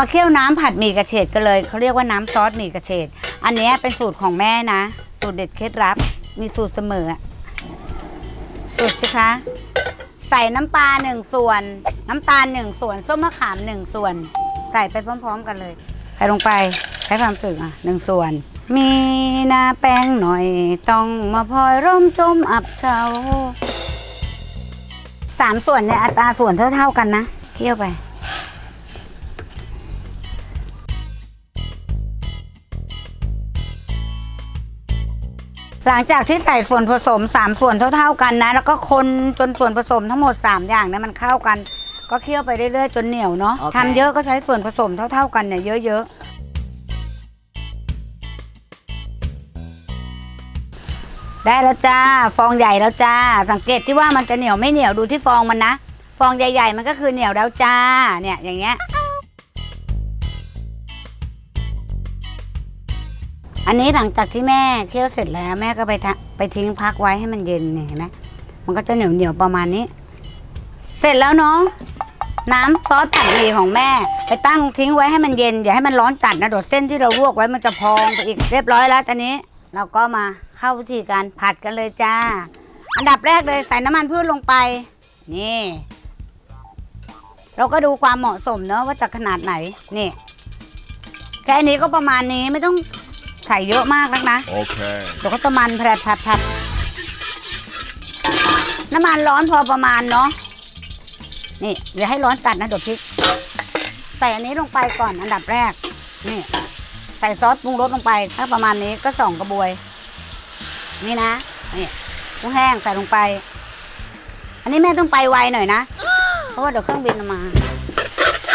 มาเคี่ยวน้ำผัดหมี่กระเฉดกันเลยเขาเรียกว่าน้ำซอสหมี่กระเฉดอันนี้เป็นสูตรของแม่นะ สูตรเด็ดเคล็ดลับ มีสูตรเสมอสูตรสิคะ ใส่น้ำปลาหนึ่งส่วน น้ำตาลหนึ่งส่วนส้มมะขามหนึ่งส่วน ใส่ไปพร้อม ๆ กันเลย ใส่ลงไปใช้ความสึกอะหนึ่งส่วน มีหน้าแป้งหน่อย ต้องมาพลอยร่มจมอับเฉาสามส่วนเนี่ยอัตราส่วนเท่าๆกันนะเคี่ยวไป หลังจากที่ใส่ส่วนผสม 3 ส่วนเท่า ๆกันนะ แล้วก็คนจนส่วนผสมทั้งหมด 3 อย่างเนี่ยมันเข้ากัน ก็เคี่ยวไปเรื่อยๆ จนเหนียวเนาะโอเค ทำเยอะก็ใช้ส่วนผสมเท่า ๆกันเนี่ยเยอะๆ ได้แล้วจ้า ฟองใหญ่แล้วจ้า สังเกตที่ว่ามันจะเหนียวไม่เหนียวดูที่ฟองมันนะ ฟองใหญ่ ๆ มันก็คือเหนียวแล้วจ้า เนี่ยอย่างเงี้ย อันนี้หลังจากที่แม่เคี่ยวเสร็จแล้วแม่ก็ไปทะไปทิ้งพักไว้ให้มันเย็นเห็นไหมมันก็จะเหนียวเหนียวๆประมาณนี้ เสร็จแล้วเนาะน้ำซอสผัดหมี่ของแม่ ไปตั้งทิ้งไว้ให้มันเย็นอย่าให้มันร้อนจัดนะเดดเส้นที่เราลวกไว้มันจะพองไปอีกเรียบร้อยแล้วตอนนี้ เราก็มาเข้าวิธีการผัดกันเลยจ้า อันดับแรกเลยใส่น้ำมันพืชลงไป นี่ เราก็ดูความเหมาะสมเนาะว่าจะขนาดไหนนี่แค่นี้ก็ประมาณนี้ไม่ต้อง ใส่เยอะมากนักนะ Okay. เดี๋ยวก็จะมันแผดผัดผัดน้ำมันร้อนพอประมาณเนาะนี่เดี๋ยวให้ร้อนจัดนะเดี๋ยวพริกใส่อันนี้ลงไปก่อนอันดับแรก นี่ ใส่ซอสปรุงรสลงไปถ้าประมาณนี้ก็สองกระบวย นี่นะนี่กุ้งแห้งใส่ลงไป อันนี้แม่ต้องไปไวหน่อยนะ เพราะว่าเดี๋ยวเครื่องบินมา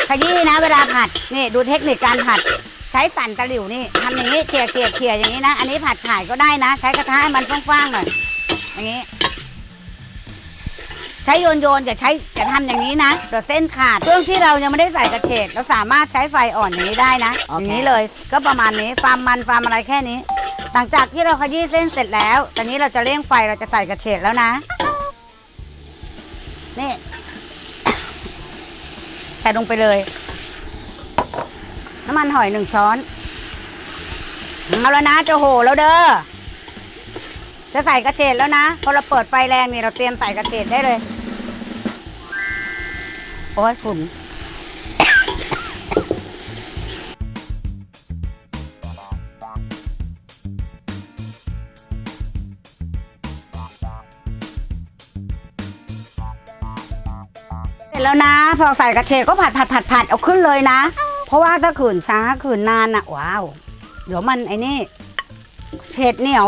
ขยี้นะ เวลาผัด นี่ดูเทคนิคการผัด ใช้สั่นตะหลิวนี่ทำอย่างนี้เขี่ยเขี่ยเขี่ยอย่างนี้นะ อันนี้ผัดขายก็ได้นะ ใช้กระทะให้มันฟ้างๆหน่อยอย่างนี้ ใช้โยนโยนอย่าใช้อย่าทำอย่างนี้นะเดี๋ยวเส้นขาดช่วงที่เรายังไม่ได้ใส่กระเฉดเราสามารถใช้ไฟอ่อนอย่างนี้ได้นะโออเคย่างนี้เลยก็ประมาณนี้ฟาร์มมันฟาร์มอะไรแค่นี้ หลังจากที่เราขยี้เส้นเสร็จแล้วตอนนี้เราจะเร่งไฟเราจะใส่กระเฉดแล้วนะนี่ใส่ลงไปเลยน้ำ มันหอยหนึ่งช้อนเอาแล้วนะจะโหแล้วเด้อจะใส่กระเฉดแล้วนะพอเราเปิดไฟแรงนี่เราเตรียมใส่กระเฉดได้เลย โอ้ยฝุ่นเสร็จแล้วนะ พอใส่กระเฉดก็ผัดผัดผัดผัดเอาขึ้นเลยนะ เพราะว่าถ้าขืนช้าขืนนานอะว้าว เดี๋ยวมันไอ้นี่เฉดเหนียว